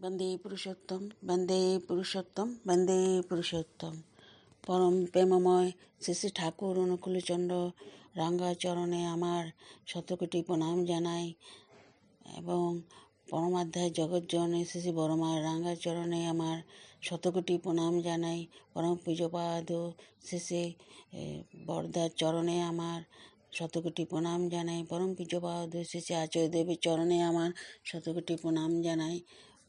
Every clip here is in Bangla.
বন্দে পুরুষোত্তম বন্দে পুরুষোত্তম বন্দে পুরুষোত্তম পরম প্রেমময় শ্রী শ্রী ঠাকুর অনুকূলচন্দ্র রাঙ্গাচরণে আমার শতকোটি প্রণাম জানাই এবং পরমাধ্যায় জগৎজননী শ্রী শ্রী বড়মার রাঙ্গাচরণে আমার শতকোটি প্রণাম জানাই পরম পূজপাদ শ্রী শ্রী চরণে আমার শতকোটি প্রণাম জানাই পরম পূজ্যপাদ শ্রী শ্রী আচার্যদেবের চরণে আমার শতকোটি প্রণাম জানাই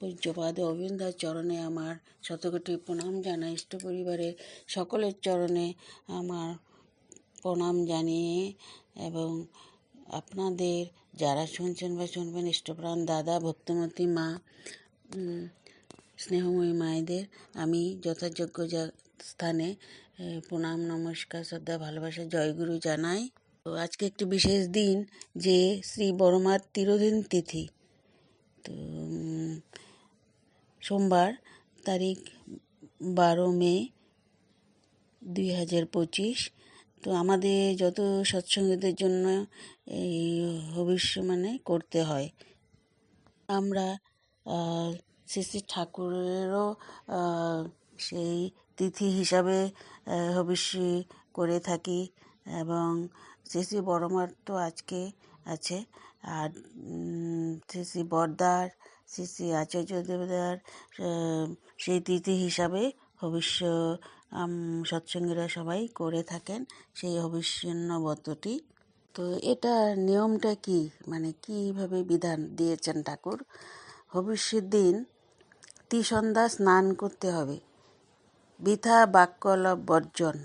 পূজ্যপাদ অবিন্দার চরণে আমার শতকোটি প্রণাম জানাই। ইষ্ট পরিবারের সকলের চরণে আমার প্রণাম জানিয়ে এবং আপনাদের যারা শুনছেন বা শুনবেন ইষ্টপ্রাণ দাদা, ভক্তমতী মা স্নেহময়ী মায়েদের, আমি যথাযোগ্য যা- স্থানে প্রণাম, নমস্কার, শ্রদ্ধা, ভালোবাসা, জয়গুরু জানাই। তো আজকে একটি বিশেষ দিন যে শ্রী বড়মার তিরোদিন তিথি। তো সোমবার তারিখ বারো মে দুই হাজার পঁচিশ। তো আমাদের যত সৎসঙ্গীদের জন্য এই ভবিষ্য মানে করতে হয়। আমরা শ্রী শ্রী ঠাকুরেরও সেই তিথি হিসাবে আহ, হবিষ্যি করে থাকি এবং শ্রী শ্রী বড়মার তো আজকে আছে। আর শ্রী শ্রী বরদার শ্রী শ্রী আচার্য দেবদার সেই তিথি হিসাবে ভবিষ্য সৎসঙ্গীরা সবাই করে থাকেন সেই হবিষ্যন্ন ব্রতটি তো এটা নিয়মটা কি? মানে কীভাবে বিধান দিয়েছেন ঠাকুর? ভবিষ্যের দিন ত্রিসন্ধ্যা স্নান করতে হবে। বৃথা বাক্যলাপ বর্জন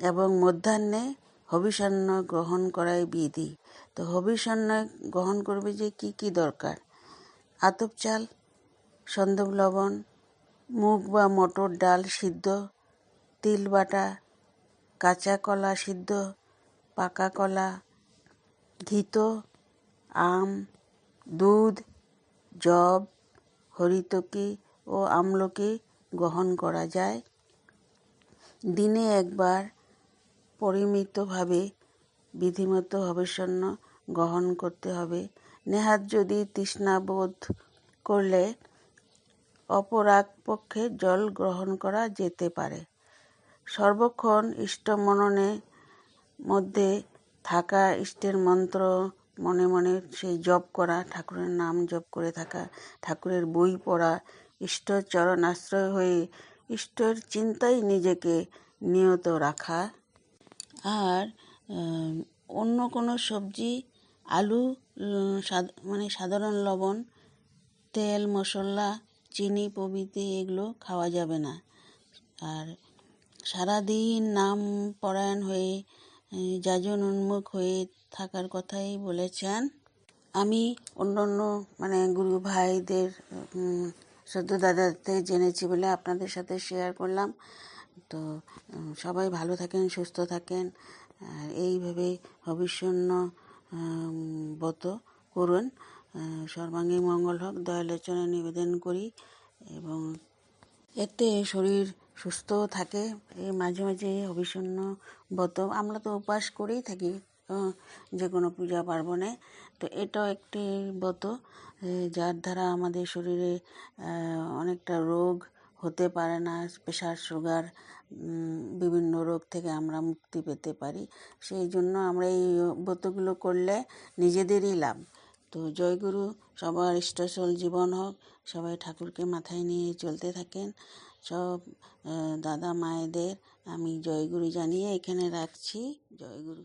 এবং মধ্যাহ্নে হবিষান্ন গ্রহণ করাই বিধি। তো হবিষান্ন গ্রহণ করবে যে কি কি দরকার? আতপ চাল সন্দব লবণ, মুগ বা মটর ডাল সিদ্ধ, তিল বাটা, কাঁচা কলা সিদ্ধ, পাকা কলা, ঘিত, আম, দুধ জব হরিতকি ও আমলকি গ্রহণ করা যায়। দিনে একবার পরিমিতভাবে বিধিমতো হবিষণ্য গ্রহণ করতে হবে। নেহাত যদি তৃষ্ণাবোধ করলে অপরাগ পক্ষে জল গ্রহণ করা যেতে পারে। সর্বক্ষণ ইষ্ট মননে মধ্যে থাকা ইষ্টের মন্ত্র মনে মনে সেই জপ করা, ঠাকুরের নাম জপ করে থাকা, ঠাকুরের বই পড়া ঈশ্বর চরণ আশ্রয় হয়ে ঈশ্বর চিন্তায় নিজেকে নিয়ত রাখা। আর অন্য কোনো সবজি, আলু মানে সাধারণ লবণ, তেল, মশলা, চিনি, প্রভৃতি এগুলো খাওয়া যাবে না। আর সারাদিন নাম পরায়ণ হয়ে যাজন উন্মুখ হয়ে থাকার কথাই বলেছেন। আমি অন্য অন্য মানে গুরু ভাইদের শ্রদ্ধা দাদাদের জেনেছি বলে আপনাদের সাথে শেয়ার করলাম। তো সবাই ভালো থাকেন, সুস্থ থাকেন। আর এইভাবে ভবিষ্যন্ন ব্রত করুন। সর্বাঙ্গী মঙ্গল হোক দয়ালোচনে নিবেদন করি এবং এতে শরীর সুস্থ থাকে। এই মাঝে মাঝে হবিষণ্য ব্রত আমরা তো উপাস করেই থাকি যে কোনো পূজা পার্বণে। তো এটাও একটি ব্রত যার দ্বারা আমাদের শরীরে অনেকটা রোগ হতে পারে না প্রেশার সুগার বিভিন্ন রোগ থেকে আমরা মুক্তি পেতে পারি। সেই জন্য আমরা এই ব্রতগুলো করলে নিজেদেরই লাভ। তো জয়গুরু, সবার ইষ্টসল জীবন হোক, সবাই ঠাকুরকে মাথায় নিয়ে চলতে থাকেন। সব দাদা মায়েদের আমি জয়গুরু জানিয়ে এখানে রাখছি। জয়গুরু।